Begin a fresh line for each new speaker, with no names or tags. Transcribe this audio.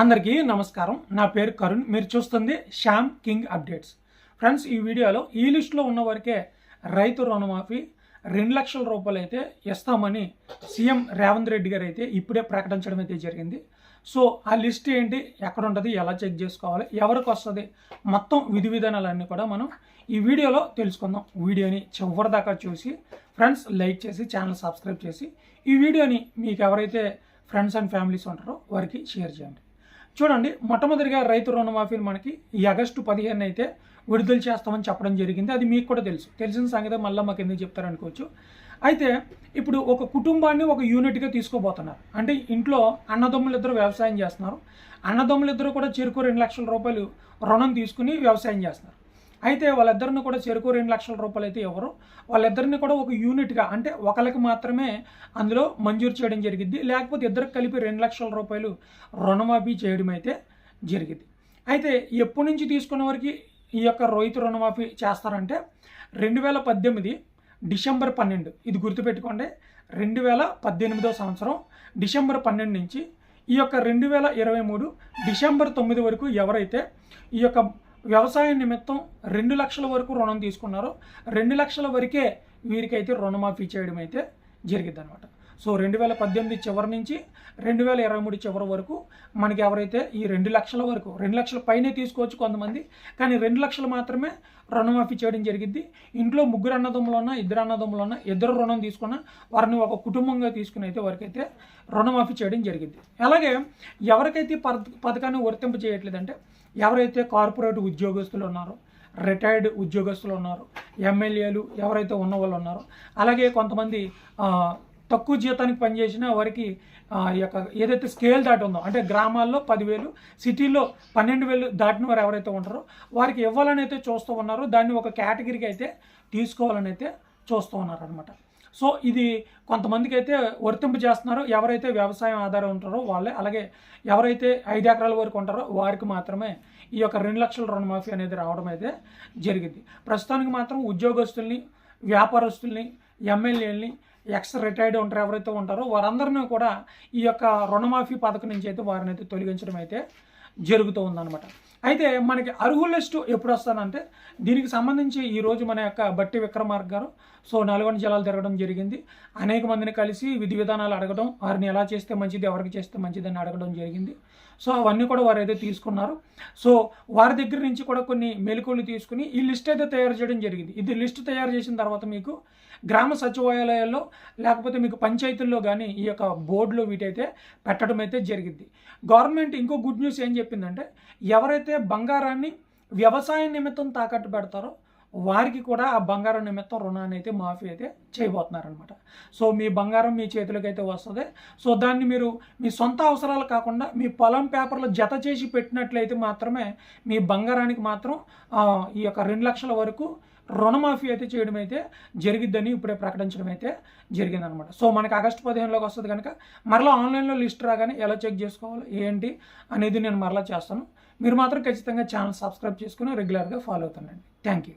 అందరికీ నమస్కారం. నా పేరు కరుణ్. మీరు చూస్తుంది శ్యామ్ కింగ్ అప్డేట్స్. ఫ్రెండ్స్ ఈ వీడియోలో ఈ లిస్టులో ఉన్న వరకే రైతు రుణమాఫీ రెండు లక్షల రూపాయలు అయితే ఇస్తామని సీఎం రేవంత్ రెడ్డి గారు అయితే ఇప్పుడే ప్రకటించడం అయితే జరిగింది. సో ఆ లిస్ట్ ఏంటి ఎక్కడ ఉంటుంది ఎలా చెక్ చేసుకోవాలి ఎవరికి వస్తుంది మొత్తం విధి విధానాలన్నీ కూడా మనం ఈ వీడియోలో తెలుసుకుందాం. వీడియోని చివరి దాకా చూసి ఫ్రెండ్స్ లైక్ చేసి ఛానల్ సబ్స్క్రైబ్ చేసి ఈ వీడియోని మీకు ఎవరైతే ఫ్రెండ్స్ అండ్ ఫ్యామిలీస్ ఉంటారో వారికి షేర్ చేయండి. చూడండి మొట్టమొదటిగా రైతు రుణమాఫీని మనకి ఈ ఆగస్టు పదిహేను అయితే విడుదల చేస్తామని చెప్పడం జరిగింది. అది మీకు కూడా తెలుసు. తెలిసిన సంగతి మళ్ళీ మాకు ఎందుకు చెప్తారనుకోవచ్చు అయితే ఇప్పుడు ఒక కుటుంబాన్ని ఒక యూనిట్గా తీసుకోబోతున్నారు. అంటే ఇంట్లో అన్నదమ్ములు ఇద్దరు వ్యవసాయం చేస్తున్నారు. అన్నదమ్ములు ఇద్దరు కూడా చెరుకు రెండు లక్షల రూపాయలు రుణం తీసుకుని వ్యవసాయం చేస్తున్నారు. అయితే వాళ్ళిద్దరిని కూడా చెరుకు రెండు లక్షల రూపాయలు అయితే ఎవరు? వాళ్ళిద్దరిని కూడా ఒక యూనిట్గా అంటే ఒకరికి మాత్రమే అందులో మంజూరు చేయడం జరిగింది లేకపోతే ఇద్దరికి కలిపి రెండు లక్షల రూపాయలు రుణమాఫీ చేయడం అయితే జరిగింది అయితే ఎప్పటి నుంచి తీసుకున్న వారికి ఈ యొక్క రైతు రుణమాఫీ చేస్తారంటే రెండు వేల పద్దెనిమిది డిసెంబర్ పన్నెండు ఇది గుర్తుపెట్టుకోండి. రెండు వేల పద్దెనిమిదో సంవత్సరం డిసెంబర్ పన్నెండు నుంచి ఈ యొక్క రెండు వేల ఇరవై మూడు డిసెంబర్ తొమ్మిది వరకు ఎవరైతే ఈ యొక్క వ్యవసాయ నిమిత్తం రెండు లక్షల వరకు రుణం తీసుకున్నారో. రెండు లక్షల వరకే వీరికైతే రుణమాఫీ చేయడం అయితే జరిగింది అనమాట సో రెండు వేల పద్దెనిమిది చివరి నుంచి రెండు వేల ఇరవై మూడు చివరి వరకు మనకి ఎవరైతే ఈ రెండు లక్షల వరకు రెండు లక్షల పైనే తీసుకోవచ్చు కొంతమంది కానీ రెండు లక్షలు మాత్రమే రుణమాఫీ చేయడం జరిగింది. ఇంట్లో ముగ్గురు అన్నదమ్ములు ఉన్నా ఇద్దరు అన్నదమ్ములు ఉన్నా ఇద్దరు రుణం తీసుకున్న వారిని ఒక కుటుంబంగా తీసుకుని అయితే వారికైతే రుణమాఫీ చేయడం జరిగింది. అలాగే ఎవరికైతే పథకాన్ని వర్తింపు చేయట్లేదంటే ఎవరైతే కార్పొరేట్ ఉద్యోగస్తులు ఉన్నారో రిటైర్డ్ ఉద్యోగస్తులు ఉన్నారు ఎమ్మెల్యేలు ఎవరైతే ఉన్న వాళ్ళు ఉన్నారో అలాగే కొంతమంది తక్కువ జీతానికి పనిచేసిన వారికి ఈ యొక్క ఏదైతే స్కేల్ దాటి ఉందో అంటే గ్రామాల్లో పదివేలు సిటీలో పన్నెండు వేలు దాటిన వారు ఎవరైతే ఉంటారో వారికి ఇవ్వాలని అయితే చూస్తూ ఉన్నారో. దాన్ని ఒక కేటగిరీకి అయితే తీసుకోవాలని అయితే చూస్తూ ఉన్నారనమాట సో ఇది కొంతమందికి అయితే వర్తింపు చేస్తున్నారు. ఎవరైతే వ్యవసాయం ఆధారం ఉంటారో వాళ్ళే అలాగే ఎవరైతే ఐదు ఎకరాల వరకు ఉంటారో వారికి మాత్రమే ఈ యొక్క రెండు లక్షల రుణమాఫీ అనేది రావడం అయితే జరిగింది. ప్రస్తుతానికి మాత్రం ఉద్యోగస్తుల్ని వ్యాపారస్తుల్ని ఎమ్మెల్యేలని ఎక్స్ రిటైర్డ్ ఉంటారు ఎవరైతే ఉంటారో వారందరినీ కూడా ఈ యొక్క రుణమాఫీ పథకం నుంచి అయితే వారిని అయితే తొలగించడం అయితే జరుగుతూ ఉందన్నమాట. అయితే మనకి అర్హుల లిస్ట్ ఎప్పుడు వస్తానంటే దీనికి సంబంధించి ఈరోజు మన యొక్క బట్టి విక్రమార్క గారు సో నల్గొండ జిల్లాలు తిరగడం జరిగింది. అనేక మందిని కలిసి విధి విధానాలు అడగడం వారిని ఎలా చేస్తే మంచిది ఎవరికి చేస్తే మంచిది అని అడగడం జరిగింది. సో అవన్నీ కూడా వారు అయితే తీసుకున్నారు. సో వారి దగ్గర నుంచి కూడా కొన్ని మెలకువలు తీసుకుని ఈ లిస్ట్ అయితే తయారు చేయడం జరిగింది. ఇది లిస్ట్ తయారు చేసిన తర్వాత మీకు గ్రామ సచివాలయాల్లో లేకపోతే మీకు పంచాయతీల్లో కానీ ఈ యొక్క బోర్డులో వీటైతే పెట్టడం అయితే జరిగింది. గవర్నమెంట్ ఇంకో గుడ్ న్యూస్ ఏం చెప్పిందంటే ఎవరైతే బంగారాన్ని వ్యవసాయ నిమిత్తం తాకట్టు పెడతారో వారికి కూడా ఆ బంగారం నిమిత్తం రుణాన్ని అయితే మాఫీ అయితే చేయబోతున్నారనమాట సో మీ బంగారం మీ చేతిలోకి అయితే వస్తుంది. సో దాన్ని మీరు మీ సొంత అవసరాలు కాకుండా మీ పొలం పేపర్లు జత చేసి పెట్టినట్లయితే మాత్రమే మీ బంగారానికి మాత్రం ఈ యొక్క రెండు లక్షల వరకు రుణమాఫీ అయితే చేయడం అయితే జరిగిద్దని ఇప్పుడే ప్రకటించడం అయితే జరిగిందనమాట సో మనకి ఆగస్టు పదిహేనులోకి వస్తుంది కనుక మరలా ఆన్లైన్లో లిస్ట్ రాగానే ఎలా చెక్ చేసుకోవాలి ఏంటి అనేది నేను మరలా చేస్తాను. మీరు మాత్రం ఖచ్చితంగా ఛానల్ సబ్స్క్రైబ్ చేసుకుని రెగ్యులర్గా ఫాలో అవుతానండి థ్యాంక్ యూ.